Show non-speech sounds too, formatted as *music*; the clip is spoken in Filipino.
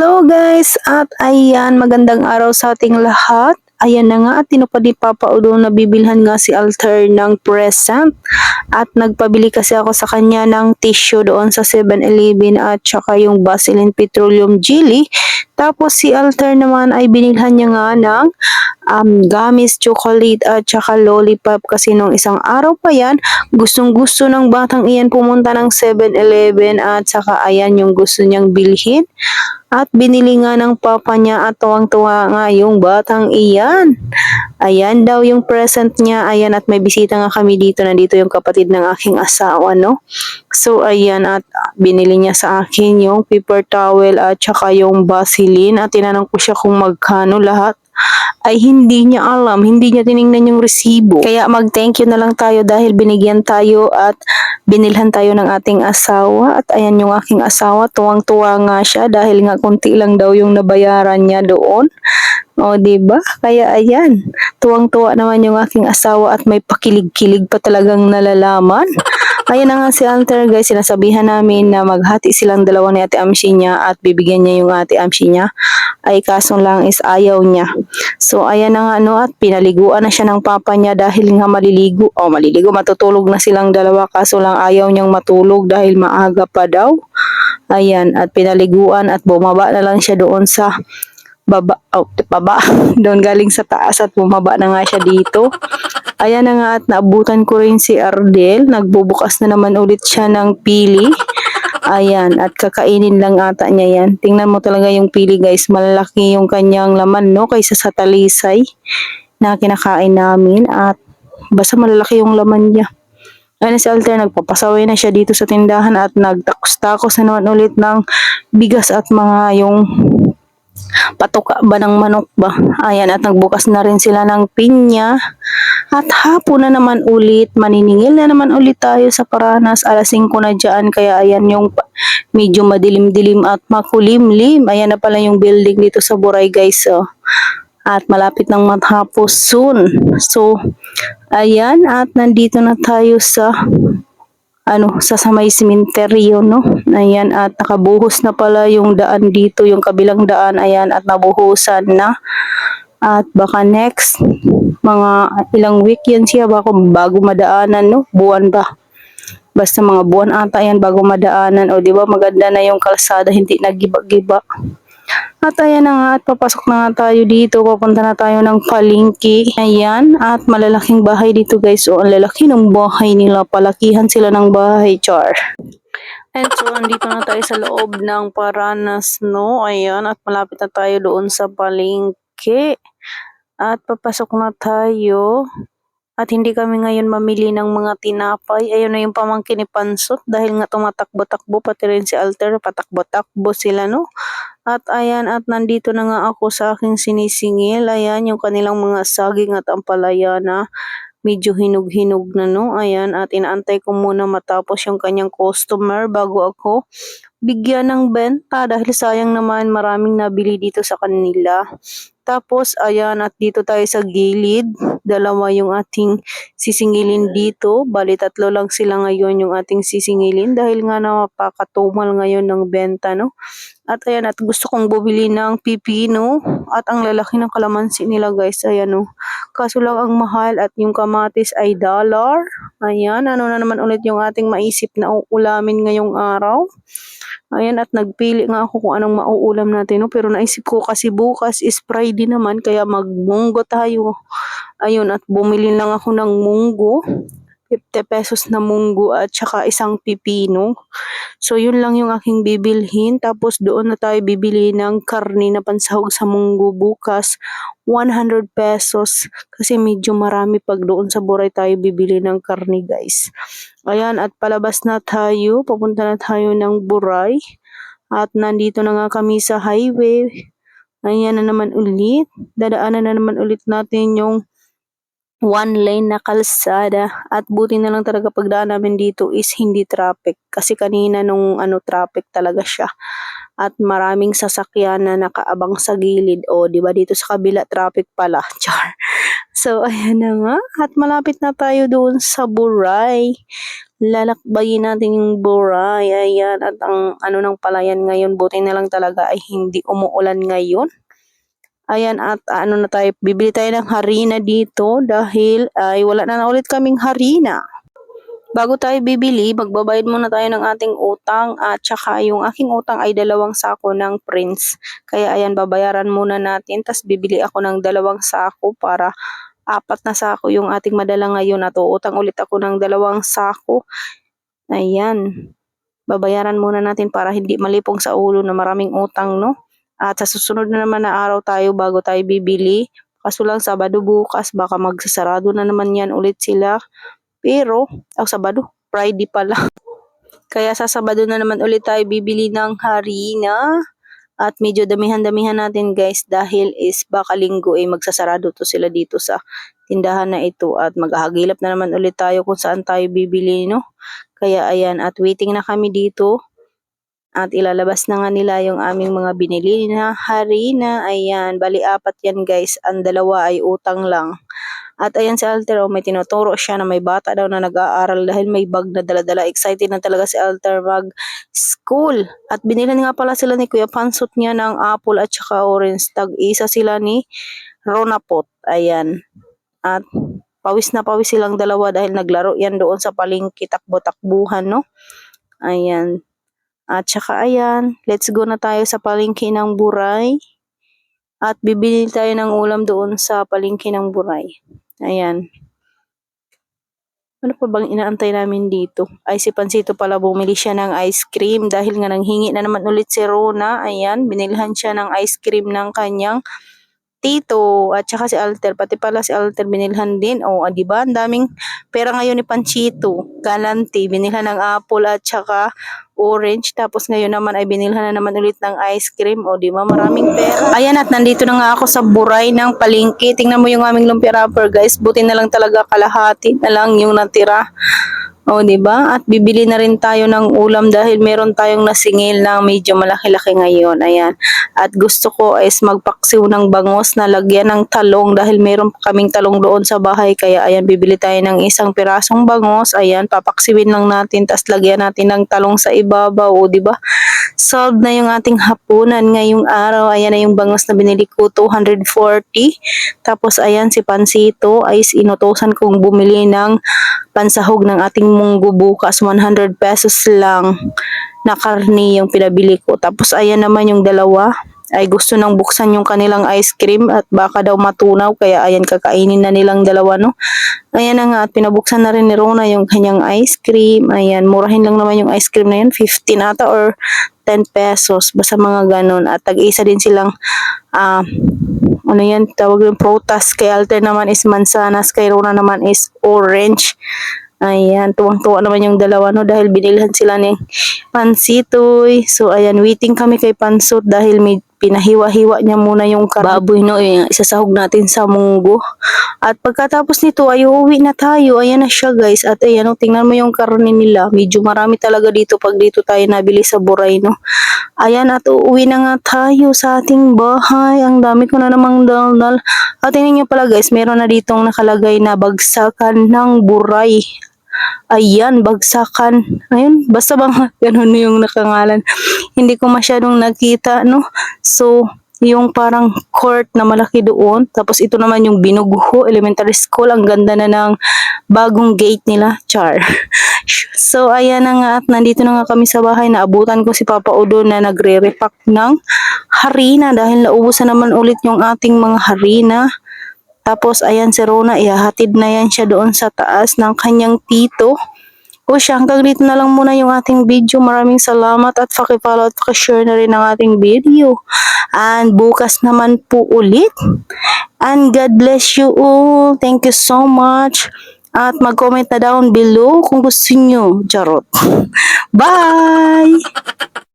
Hello guys! At ayan, magandang araw sa ating lahat. Ayan na nga at tinupad ni Papa Udo na bibilhan nga si Alter ng present. At nagpabili kasi ako sa kanya ng tissue doon sa 7-Eleven at saka yung Vaseline Petroleum Jelly. Tapos si Alter naman ay binilhan niya nga ng um, gummies, chocolate at saka lollipop kasi nung isang araw pa yan, gustong gusto ng batang iyan pumunta ng 7-Eleven at saka ayan yung gusto niyang bilhin. At binili nga ng papa niya at tuwang-tuwa nga yung batang iyan. Ayan daw yung present niya. Ayan at may bisita nga kami dito. Nandito yung kapatid ng aking asawa, no? So ayan at binili niya sa akin yung paper towel at saka yung Vaseline. At tinanong ko siya kung magkano lahat ay hindi niya alam, hindi niya tiningnan yung resibo. Kaya mag-thank you na lang tayo dahil binigyan tayo at binilhan tayo ng ating asawa. At ayan yung aking asawa, tuwang-tuwa nga siya dahil nga konti lang daw yung nabayaran niya doon. O, di ba? Kaya ayan, tuwang-tuwa naman yung aking asawa at may pakilig-kilig pa talagang nalalaman. Ayan na nga si Alter guys, sinasabihan namin na maghati silang dalawa ni Ate Amshi niya at bibigyan niya yung Ate Amshi niya. Ay kaso lang is ayaw niya. So ayan na nga no at pinaliguan na siya ng papa niya dahil nga maliligo. O oh, maliligo, matutulog na silang dalawa kaso lang ayaw niyang matulog dahil maaga pa daw. Ayan at pinaliguan at bumaba na lang siya doon sa baba, oh, baba, *laughs* doon galing sa taas at bumaba na nga siya dito. Ayan na nga at naabutan ko rin si Ardel. Nagbubukas na naman ulit siya ng pili. Ayan, at kakainin lang ata niya yan. Tingnan mo talaga yung pili guys. Malaki yung kanyang laman no kaysa sa talisay na kinakain namin. At basta malalaki yung laman niya. Ayan si Alter, nagpapasaway na siya dito sa tindahan at nagtakos-takos na naman ulit ng bigas at mga yung patuka ba ng manok ba? Ayan, at nagbukas na rin sila ng pinya. At hapon na naman ulit, maniningil na naman ulit tayo sa Paranas. Alas 5 na dyan, kaya ayan yung medyo madilim-dilim at makulimlim. Ayan na pala yung building dito sa Buray guys. Oh. At malapit nang matapos soon. So, ayan, at nandito na tayo sa ano, sa samay simenteryo, no? Ayan, at nakabuhos na pala yung daan dito, yung kabilang daan, ayan, at nabuhusan na. At baka next, mga ilang week yan siya, baka bago madaanan, no? Buwan ba? Basta mga buwan ata yan bago madaanan. O, di ba maganda na yung kalsada, hindi nagiba-giba. At ayan na nga, at papasok na nga tayo dito. Papunta na tayo ng palingki. Ayan, at malalaking bahay dito guys. O, ang lalaki ng bahay nila. Palakihan sila ng bahay, char. And so, andito na tayo sa loob ng Paranas, no? Ayan, at malapit na tayo doon sa palingki. At papasok na tayo. At hindi kami ngayon mamili ng mga tinapay. Ayun na yung pamangkin ni Pansot dahil nga tumatakbo-takbo pati rin si Alter patakbo-takbo sila no. At ayan at nandito na nga ako sa aking sinisingil. Ayan yung kanilang mga saging at ampalaya na medyo hinog-hinog na no. Ayan at inaantay ko muna matapos yung kanyang customer bago ako bigyan ng benta dahil sayang naman maraming nabili dito sa kanila. Tapos, ayan, at dito tayo sa gilid. Dalawa yung ating sisingilin dito. Bali, tatlo lang sila ngayon yung ating sisingilin dahil nga napakatumal ngayon ng benta, no? At ayan, at gusto kong bumili ng pipino. At ang lalaki ng kalamansi nila, guys. Ayan, no? Kaso lang ang mahal at yung kamatis ay dollar. Ayan, ano na naman ulit yung ating maisip na ulamin ngayong araw. Ayan, at nagpili nga ako kung anong mauulam natin. No? Pero naisip ko kasi bukas is Friday naman, kaya magmunggo tayo. Ayun, at bumili lang ako ng munggo. 50 pesos na munggo at saka isang pipino. So, yun lang yung aking bibilhin. Tapos, doon na tayo bibili ng karni na pansahog sa munggo bukas. 100 pesos. Kasi medyo marami pag doon sa Boray tayo bibili ng karni, guys. Ayan, at palabas na tayo. Papunta na tayo ng Boray. At nandito na nga kami sa highway. Ayan na naman ulit. Dadaanan na naman ulit natin yung one lane na kalsada. At buti na lang talaga pagdaan namin dito is hindi traffic. Kasi kanina nung ano traffic talaga siya. At maraming sasakyan na nakaabang sa gilid. O di ba dito sa kabila traffic pala. *laughs* Char. So ayan na nga. At malapit na tayo doon sa Buray. Lalakbayin natin yung buray. Ayan. At ang ano ng palayan ngayon, buti na lang talaga ay hindi umuulan ngayon. Ayan, at ano na tayo, bibili tayo ng harina dito dahil ay wala na, na ulit kaming harina. Bago tayo bibili, magbabayad muna tayo ng ating utang at saka yung aking utang ay dalawang sako ng Prince. Kaya ayan, babayaran muna natin. Tapos bibili ako ng dalawang sako para apat na sako yung ating madala ngayon at uutang ulit ako ng dalawang sako. Ayan. Babayaran muna natin para hindi malipong sa ulo na maraming utang, no? At sa susunod na naman na araw tayo bago tayo bibili. Kaso lang Sabado bukas, baka magsasarado na naman yan ulit sila. Pero, oh, Sabado, Friday pala. *laughs* Kaya sa Sabado na naman ulit tayo bibili ng harina. At medyo damihan-damihan natin guys dahil is baka linggo ay magsasarado to sila dito sa tindahan na ito at maghahagilap na naman ulit tayo kung saan tayo bibili no. Kaya ayan at waiting na kami dito at ilalabas na nga nila yung aming mga binili na harina. Ayan, bali apat yan guys. Ang dalawa ay utang lang. At ayan si Alter, oh, may tinuturo siya na may bata daw na nag-aaral dahil may bag na dala-dala. Excited na talaga si Alter mag-school. At binilan nga pala sila ni Kuya Pansot niya ng apple at saka orange. Tag-isa sila ni Ronapot. Ayan. At pawis na pawis silang dalawa dahil naglaro yan doon sa palengke takbo-takbuhan, no? Ayan. At saka ayan, let's go na tayo sa palengke ng Buray. At bibili tayo ng ulam doon sa palengke ng Buray. Ayan. Ano pa bang inaantay namin dito? Ay si Pansito pala bumili siya ng ice cream dahil nga nanghingi na naman ulit si Rona. Ayan, binilhan siya ng ice cream ng kanyang tito at saka si Alter. Pati pala si Alter binilhan din. O, oh, di? Ang daming pera ngayon ni Panchito. Galanti, binilhan ng apple at saka orange. Tapos ngayon naman ay binilhan na naman ulit ng ice cream. O, di ba? Maraming pera. Ayan, at nandito na nga ako sa buray ng palingki. Tingnan mo yung aming lumpia wrapper, guys. Buti na lang talaga kalahati na lang yung natira. O, di ba? At bibili na rin tayo ng ulam dahil meron tayong nasingil na medyo malaki-laki ngayon. Ayan. At gusto ko is magpaksiw ng bangos na lagyan ng talong dahil meron kaming talong doon sa bahay. Kaya ayan, bibili tayo ng isang pirasong bangos. Ayan, papaksiwin lang natin. Tapos lagyan natin ng talong sa ibabaw. O, di ba? Solved na yung ating hapunan ngayong araw. Ayan na yung bangos na binili ko, 240. Tapos ayan, si Pansito ay inutosan kong bumili ng pansahog ng ating munggo bukas 100 pesos lang na karni yung pinabili ko. Tapos ayan naman yung dalawa ay gusto nang buksan yung kanilang ice cream at baka daw matunaw kaya ayan kakainin na nilang dalawa no. Ayan na nga at pinabuksan na rin ni Rona yung kanyang ice cream. Ayan, murahin lang naman yung ice cream na yun, 15 ata or 10 pesos basta mga ganun at tag-isa din silang ah ano yan, tawag yung prutas. Kay Alter naman is mansanas, kay Rona naman is orange. Ayan, tuwang-tuwa naman yung dalawa no dahil binilhan sila ni Pansitoy. So ayan, waiting kami kay Pansot dahil may pinahiwa-hiwa niya muna yung baboy no, yung isasahog natin sa munggo. At pagkatapos nito ay uuwi na tayo. Ayan na siya guys. At ayan, no, tingnan mo yung karne nila. Medyo marami talaga dito pag dito tayo nabili sa Buray no. Ayan at uuwi na nga tayo sa ating bahay. Ang dami ko na namang daldal. At tingnan niyo pala guys, meron na ditong nakalagay na bagsakan ng Buray. Ayan, bagsakan. Ayun, basta bang *laughs* ganun yung nakangalan. Hindi ko masyadong nakita, no? So, yung parang court na malaki doon. Tapos ito naman yung Binugho Elementary School. Ang ganda na ng bagong gate nila. Char. *laughs* so, ayan na nga at nandito na nga kami sa bahay. Naabutan ko si Papa Udo na nagre-repack ng harina dahil naubusan naman ulit yung ating mga harina. Tapos, ayan si Rona, ihahatid na yan siya doon sa taas ng kanyang tito. O siya, hanggang dito na lang muna yung ating video. Maraming salamat at pakipollow at pakishare na rin ang ating video. And bukas naman po ulit. And God bless you all. Thank you so much. At mag-comment na down below kung gusto nyo. Charot. *laughs* Bye!